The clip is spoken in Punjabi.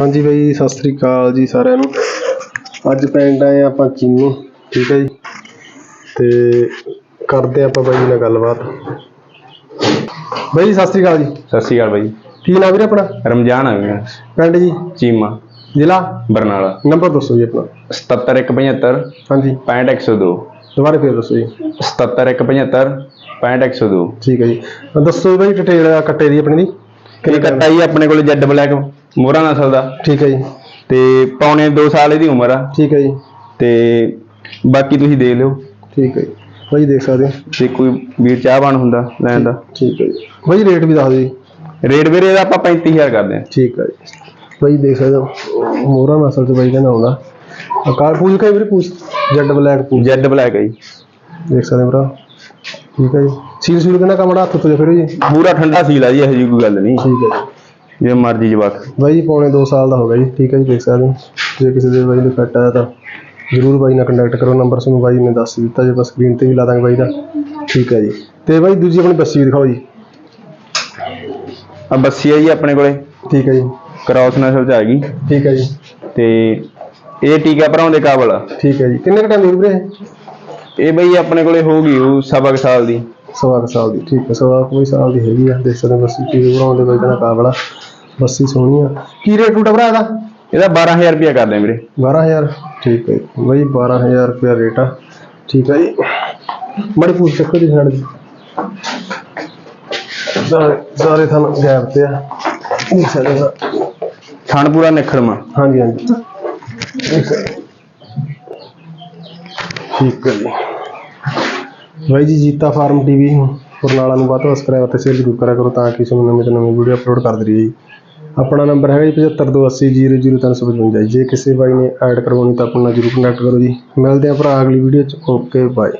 ਹਾਂਜੀ ਬਾਈ ਸਤਿ ਸ੍ਰੀ ਅਕਾਲ ਜੀ ਸਾਰਿਆਂ ਨੂੰ। ਅੱਜ ਪਿੰਡ ਆਏ ਆਪਾਂ ਚੀਮੂ ਠੀਕ ਹੈ ਜੀ? ਤੇ ਕਰਦੇ ਆਪਾਂ ਬਾਈ ਜੀ ਨਾਲ ਗੱਲਬਾਤ। ਬਾਈ ਜੀ ਸਤਿ ਸ੍ਰੀ ਅਕਾਲ ਜੀ। ਸਤਿ ਸ਼੍ਰੀ ਅਕਾਲ ਬਾਈ। ਕੀ ਨਾਮ ਵੀਰੇ ਆਪਣਾ? ਰਮਜ਼ਾਨ ਆ ਗਿਆ ਪਿੰਡ ਜੀ? ਚੀਮਾ। ਜ਼ਿਲ੍ਹਾ? ਬਰਨਾਲਾ। ਨੰਬਰ ਦੱਸੋ ਜੀ ਆਪਣਾ। 77175 ਹਾਂਜੀ। 65102 ਦੁਬਾਰਾ ਫੇਰ ਦੱਸੋ ਜੀ। 77175 65102 ਠੀਕ ਹੈ ਜੀ। ਦੱਸੋ ਬਾਈ ਡਿਟੇਲ ਕੱਟੇ ਦੀ ਆਪਣੀ ਦੀ। ਇਹ ਕੱਟਾ ਜੀ ਆਪਣੇ ਕੋਲ ਜੈਡ ਬਲੈਕ। ਮੋਹਰਾ ਨਸਲ ਦਾ ਠੀਕ ਹੈ ਜੀ। ਤੇ ਪੌਣੇ 2 ਸਾਲ ਇਹਦੀ ਉਮਰ ਆ। ਠੀਕ ਹੈ ਜੀ। ਤੇ ਬਾਕੀ ਤੁਸੀਂ ਦੇਖ ਲਿਓ। ਠੀਕ ਹੈ ਜੀ। ਬਾਈ ਦੇਖ ਸਕਦੇ ਹੋ। ਜੇ ਕੋਈ ਵੀਰ ਚਾਹਵਾਨ ਹੁੰਦਾ ਲੈਣ ਦਾ। ਠੀਕ ਹੈ ਜੀ। ਬਾਈ ਰੇਟ ਵੀ ਦੱਸ ਦਿਓ ਜੀ। ਰੇਟ ਵੀਰੇ ਇਹਦਾ ਆਪਾਂ 35000 ਕਰਦੇ ਹਾਂ। ਠੀਕ ਹੈ ਜੀ। ਬਾਈ ਦੇਖ ਸਕਦੇ ਹੋ। ਮੋਹਰਾ ਨਸਲ ਚ ਬਾਈ ਕਹਿੰਦਾ ਆਉਂਦਾ ਅਕਾਲ ਪੂਜ ਕਈ ਵੀਰੇ ਪੂਜ ਜੈਡ ਬਲੈਕ ਪੂਜ। ਜੈਡ ਬਲੈਕ ਹੈ ਜੀ। ਦੇਖ ਸਕਦੇ ਹੋ ਭਰਾ। ਠੀਕ ਹੈ ਜੀ। ਸੀਲ ਸੂਲ ਕਹਿੰਦਾ ਕਮੜਾ ਹੱਥ ਤੋਂ ਫਿਰ ਜੀ ਪੂਰਾ ਠੰਡਾ ਸੀਲ ਆ ਜੀ ਇਹੋ ਜਿਹੀ ਕੋਈ ਗੱਲ ਨਹੀਂ। ਠੀਕ ਹੈ ਜੀ। ਜੇ ਮਰਜ਼ੀ ਜਵਾਕ। ਬਾਈ ਜੀ ਪੌਣੇ 2 ਸਾਲ ਦਾ ਹੋ ਗਿਆ ਜੀ ਠੀਕ ਹੈ ਜੀ ਦੇਖ ਸਕਦੇ ਹੋ। ਜੇ ਕਿਸੇ ਦੇ ਬਾਈ ਨੂੰ ਫਿੱਟ ਆਇਆ ਤਾਂ ਜ਼ਰੂਰ ਬਾਈ ਨਾਲ ਕੰਟੈਕਟ ਕਰੋ ਨੰਬਰ ਤੁਹਾਨੂੰ ਬਾਈ ਨੇ ਦੱਸ ਦਿੱਤਾ ਜੇ ਬਸ ਸਕਰੀਨ ਤੇ ਵੀ ਲਾ ਦਾਂਗੇ ਬਾਈ ਦਾ। ਠੀਕ ਹੈ ਜੀ। ਤੇ ਬਾਈ ਦੂਜੀ ਆਪਣੀ ਬੱਸੀ ਦਿਖਾਓ ਜੀ। ਆ ਬੱਸੀ ਆ ਜੀ ਆਪਣੇ ਕੋਲੇ। ਠੀਕ ਹੈ ਜੀ। ਕ੍ਰਾਸ ਨਸਲ ਚ ਆ ਗਈ। ਠੀਕ ਹੈ ਜੀ। ਤੇ ਇਹ ਟੀਕਾ ਭਰਾਉਂਦੇ ਕਾਬਲ ਆ। ਠੀਕ ਹੈ ਜੀ। ਕਿੰਨੇ ਕ ਟਾਈਮ ਦੀ ਵੀਰੇ ਇਹ ਬਈ ਆਪਣੇ ਕੋਲੇ ਹੋ ਗਈ ਉਹ ਸਵਾ ਕੁ ਸਾਲ ਦੀ। ਸਵਾ ਕੁ ਸਾਲ ਦੀ ਠੀਕ ਹੈ ਸਵਾ ਕੋਈ ਸਾਲ ਦੀ ਹੈਗੀ ਆ ਦੇਖ ਸਕਦੇ ਬੱਸੀ ਕੀ ਬਣਾਉਂਦੇ ਬਾਈ ਕਹਿੰਦਾ ਕਾਬਲਾ ਬੱਸੀ ਸੋਹਣੀ ਆ। ਕੀ ਰੇਟ ਆ ਭਰਾ ਇਹਦਾ? ਇਹਦਾ 12000 ਰੁਪਇਆ ਕਰਦੇ ਆ ਵੀਰੇ। 12000 ਠੀਕ ਹੈ ਜੀ। ਬਾਈ 12000 ਰੁਪਇਆ ਰੇਟ ਆ ਠੀਕ ਹੈ ਜੀ। ਮੜੀ ਪੁੱਛ ਚੱਕੋ ਦੀ ਸਾਈਡ ਦੀ ਸਾਰੇ ਥਾਂ ਗੈਪ ਤੇ ਆ। ਦੇਖ ਸਕਦੇ ਹੋ ਥਣ ਪੂਰਾ ਨਿਖੜਮਾ। ਹਾਂਜੀ ਹਾਂਜੀ। ਠੀਕ ਹੈ ਜੀ। ਬਾਈ ਜੀ, ਜੀਤਾ ਫਾਰਮ ਟੀਵੀ ਬਰਨਾਲਾ ਨੂੰ ਵੱਧ ਤੋਂ ਸਬਸਕ੍ਰਾਈਬ ਅਤੇ ਸ਼ੇਅਰ ਜ਼ਰੂਰ ਕਰਿਆ ਕਰੋ ਤਾਂ ਕਿ ਤੁਹਾਨੂੰ ਨਵੀਂ ਤੋਂ ਨਵੀਂ ਵੀਡੀਓ ਅਪਲੋਡ ਕਰਦੇ ਰਹੀਏ ਜੀ। ਆਪਣਾ ਨੰਬਰ ਹੈਗਾ ਜੀ 7528000355 ਜੇ। ਕਿਸੇ ਬਾਈ ਨੇ ਐਡ ਕਰਵਾਉਣੀ ਤਾਂ ਆਪਣਾ ਜਰੂਰ ਕਨੈਕਟ ਕਰੋ ਜੀ। ਮਿਲਦੇ ਆ ਭਰਾ ਅਗਲੀ ਵੀਡੀਓ ਚ। Okay bye